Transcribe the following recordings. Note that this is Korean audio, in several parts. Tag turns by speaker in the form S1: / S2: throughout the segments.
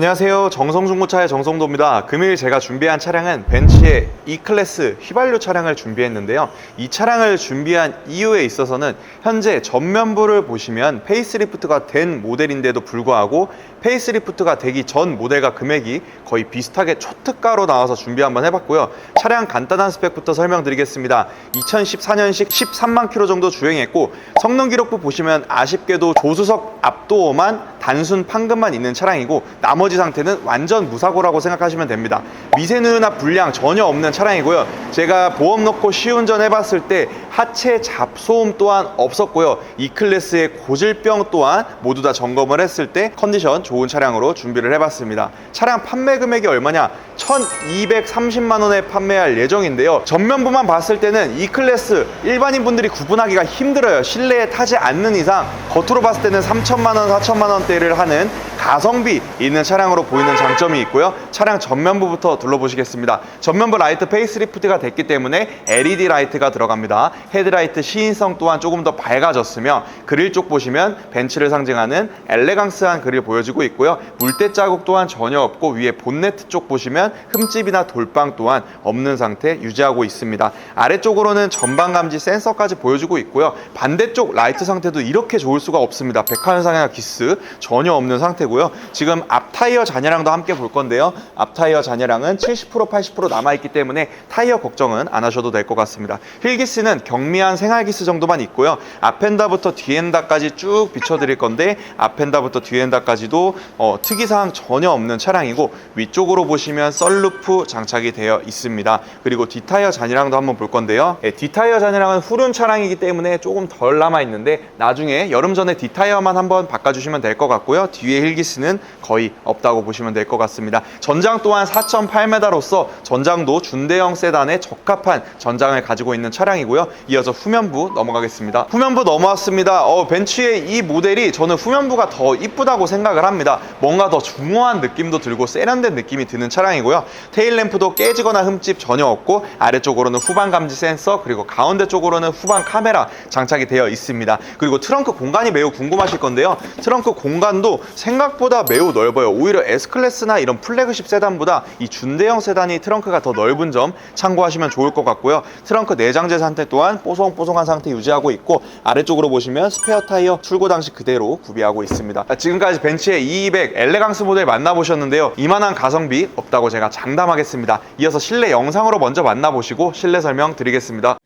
S1: 안녕하세요. 정성중고차의 정성도입니다. 금일 제가 준비한 차량은 벤츠의 E클래스 휘발유 차량을 준비했는데요. 이 차량을 준비한 이유에 있어서는 현재 전면부를 보시면 페이스리프트가 된 모델인데도 불구하고 페이스리프트가 되기 전 모델과 금액이 거의 비슷하게 초특가로 나와서 준비 한번 해봤고요. 차량 간단한 스펙부터 설명드리겠습니다. 2014년식 13만 킬로 정도 주행했고 성능 기록부 보시면 아쉽게도 조수석 압도어만 단순 판금만 있는 차량이고 나머지 상태는 완전 무사고라고 생각하시면 됩니다. 미세누유나 불량 전혀 없는 차량이고요. 제가 보험 넣고 시운전 해봤을 때 하체 잡소음 또한 없었고요. 이 클래스의 고질병 또한 모두 다 점검을 했을 때 컨디션 좋은 차량으로 준비를 해봤습니다. 차량 판매 금액이 얼마냐? 1230만 원에 판매할 예정인데요. 전면부만 봤을 때는 이 클래스 일반인 분들이 구분하기가 힘들어요. 실내에 타지 않는 이상 겉으로 봤을 때는 3천만 원, 4천만 원대를 하는 가성비 있는 차량 으로 보이는 장점이 있고요. 차량 전면부부터 둘러보시겠습니다. 전면부 라이트 페이스리프트가 됐기 때문에 LED 라이트가 들어갑니다. 헤드라이트 시인성 또한 조금 더 밝아졌으며 그릴 쪽 보시면 벤츠를 상징하는 엘레강스한 그릴 보여지고 있고요. 물때 자국 또한 전혀 없고 위에 본네트 쪽 보시면 흠집이나 돌빵 또한 없는 상태 유지하고 있습니다. 아래쪽으로는 전방 감지 센서까지 보여주고 있고요. 반대쪽 라이트 상태도 이렇게 좋을 수가 없습니다. 백화현상이나 기스 전혀 없는 상태고요. 지금 앞 타 이어 잔여량도 함께 볼 건데요. 앞 타이어 잔여량은 70% 80% 남아있기 때문에 타이어 걱정은 안 하셔도 될 것 같습니다. 휠기스는 경미한 생활기스 정도만 있고요. 앞엔다부터 뒤엔다까지 쭉 비춰드릴 건데 앞엔다부터 뒤엔다까지도 어, 특이사항 전혀 없는 차량이고 위쪽으로 보시면 썰루프 장착이 되어 있습니다. 그리고 뒷타이어 잔여량도 한번 볼 건데요. 예, 뒷타이어 잔여량은 후륜 차량이기 때문에 조금 덜 남아 있는데 나중에 여름 전에 뒷타이어만 한번 바꿔주시면 될 것 같고요. 뒤에 힐기스는 거의 없 다고 보시면 될 것 같습니다. 전장 또한 4.8m로서 전장도 준대형 세단에 적합한 전장을 가지고 있는 차량이고요. 이어서 후면부 넘어가겠습니다. 후면부 넘어왔습니다. 어, 벤츠의 이 모델이 저는 후면부가 더 이쁘다고 생각을 합니다. 뭔가 더 중후한 느낌도 들고 세련된 느낌이 드는 차량이고요. 테일 램프도 깨지거나 흠집 전혀 없고 아래쪽으로는 후방 감지 센서 그리고 가운데 쪽으로는 후방 카메라 장착이 되어 있습니다. 그리고 트렁크 공간이 매우 궁금하실 건데요. 트렁크 공간도 생각보다 매우 넓어요. 오히려 S클래스나 이런 플래그십 세단보다 이 준대형 세단이 트렁크가 더 넓은 점 참고하시면 좋을 것 같고요. 트렁크 내장재 상태 또한 뽀송뽀송한 상태 유지하고 있고 아래쪽으로 보시면 스페어 타이어 출고 당시 그대로 구비하고 있습니다. 자, 지금까지 벤츠의 200 엘레강스 모델 만나보셨는데요. 이만한 가성비 없다고 제가 장담하겠습니다. 이어서 실내 영상으로 먼저 만나보시고 실내 설명 드리겠습니다.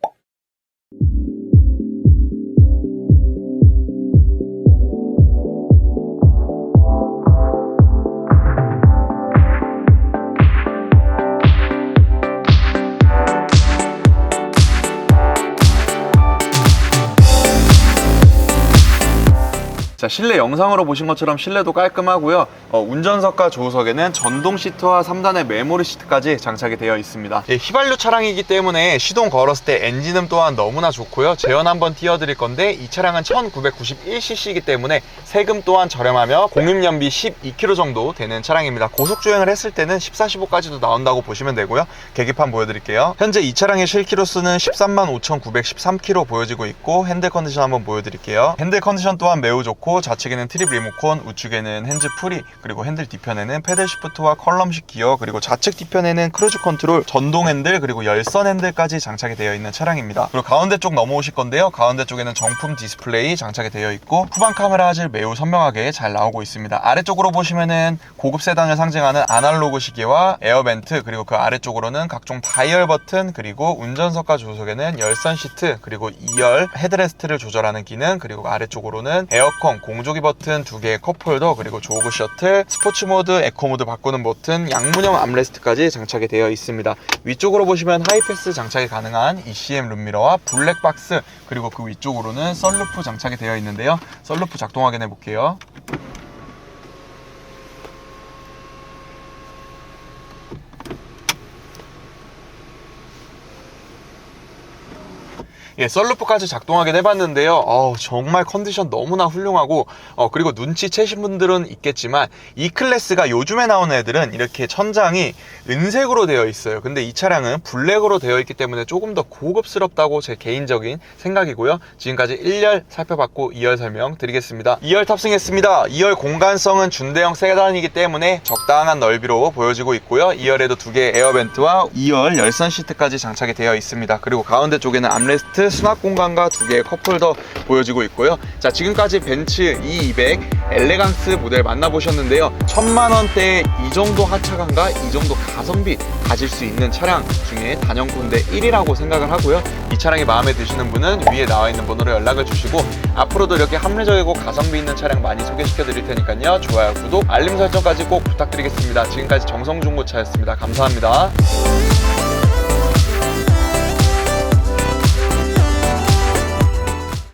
S1: 자, 실내 영상으로 보신 것처럼 실내도 깔끔하고요. 어, 운전석과 조수석에는 전동 시트와 3단의 메모리 시트까지 장착이 되어 있습니다. 예, 휘발유 차량이기 때문에 시동 걸었을 때 엔진음 또한 너무나 좋고요. 제연 한번 띄워드릴 건데 이 차량은 1991cc이기 때문에 세금 또한 저렴하며 공임연비 12km 정도 되는 차량입니다. 고속 주행을 했을 때는 14, 15까지도 나온다고 보시면 되고요. 계기판 보여드릴게요. 현재 이 차량의 실키로수는 13만 5,913km 보여지고 있고 핸들 컨디션 한번 보여드릴게요. 핸들 컨디션 또한 매우 좋고 좌측에는 트립 리모컨, 우측에는 핸즈 프리, 그리고 핸들 뒤편에는 패들 시프트와 컬럼식 기어, 그리고 좌측 뒤편에는 크루즈 컨트롤, 전동 핸들, 그리고 열선 핸들까지 장착이 되어 있는 차량입니다. 그리고 가운데 쪽 넘어오실 건데요. 가운데 쪽에는 정품 디스플레이 장착이 되어 있고 후방 카메라 화질 매우 선명하게 잘 나오고 있습니다. 아래쪽으로 보시면은 고급 세단을 상징하는 아날로그 시계와 에어벤트, 그리고 그 아래쪽으로는 각종 다이얼 버튼, 그리고 운전석과 조수석에는 열선 시트, 그리고 2열 헤드레스트를 조절하는 기능, 그리고 아래쪽으로는 에어컨, 공조기 버튼 두 개의 컵홀더, 그리고 조그 셔틀, 스포츠 모드, 에코 모드 바꾸는 버튼, 양문형 암레스트까지 장착이 되어 있습니다. 위쪽으로 보시면 하이패스 장착이 가능한 ECM 룸미러와 블랙박스, 그리고 그 위쪽으로는 썬루프 장착이 되어 있는데요. 썬루프 작동 확인해 볼게요. 예, 썰루프까지 작동하게 해봤는데요. 어우, 정말 컨디션 너무나 훌륭하고 어, 그리고 눈치채신 분들은 있겠지만 이 클래스가 요즘에 나오는 애들은 이렇게 천장이 은색으로 되어 있어요. 근데 이 차량은 블랙으로 되어 있기 때문에 조금 더 고급스럽다고 제 개인적인 생각이고요. 지금까지 1열 살펴봤고 2열 설명 드리겠습니다. 2열 탑승했습니다. 2열 공간성은 준대형 세단이기 때문에 적당한 넓이로 보여지고 있고요. 2열에도 두 개의 에어벤트와 2열 열선 시트까지 장착이 되어 있습니다. 그리고 가운데 쪽에는 암레스 트, 수납 공간과 두 개의 컵홀더 보여지고 있고요. 자, 지금까지 벤츠 E200 엘레강스 모델 만나보셨는데요. 천만 원대에 이 정도 하차감과 이 정도 가성비 가질 수 있는 차량 중에 단연컨대 1위라고 생각을 하고요. 이 차량이 마음에 드시는 분은 위에 나와 있는 번호로 연락을 주시고 앞으로도 이렇게 합리적이고 가성비 있는 차량 많이 소개시켜 드릴 테니까요. 좋아요, 구독, 알림 설정까지 꼭 부탁드리겠습니다. 지금까지 정성중고차였습니다. 감사합니다.